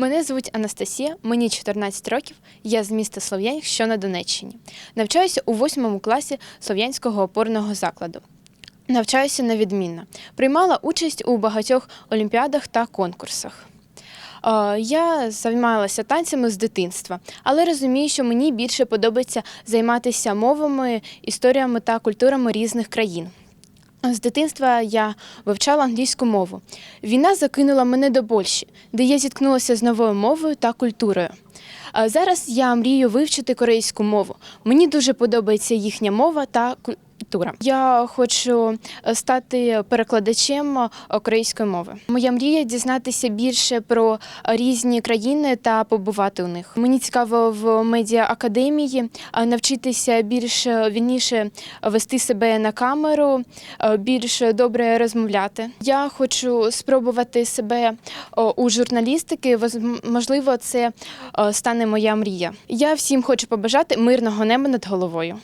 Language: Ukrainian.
Мене звуть Анастасія, мені 14 років. Я з міста Слов'янськ, що на Донеччині. Навчаюся у 8 класі Слов'янського опорного закладу. Навчаюся невідмінно. Приймала участь у багатьох олімпіадах та конкурсах. Е, Я займалася танцями з дитинства, але розумію, що мені більше подобається займатися мовами, історіями та культурами різних країн. З дитинства я вивчала англійську мову. Війна закинула мене до Польщі, де я зіткнулася з новою мовою та культурою. Зараз я мрію вивчити корейську мову. Мені дуже подобається їхня мова та культура. Я хочу е, стати перекладачем е, корейської мови. Моя мрія дізнатися більше про різні країни та побувати у них. Мені цікаво в медіа академії е, навчитися більш вільніше вести себе на камеру, більш добре розмовляти. Я хочу спробувати себе у журналістики. Можливо, це стане моя мрія. Я всім хочу побажати мирного неба над головою.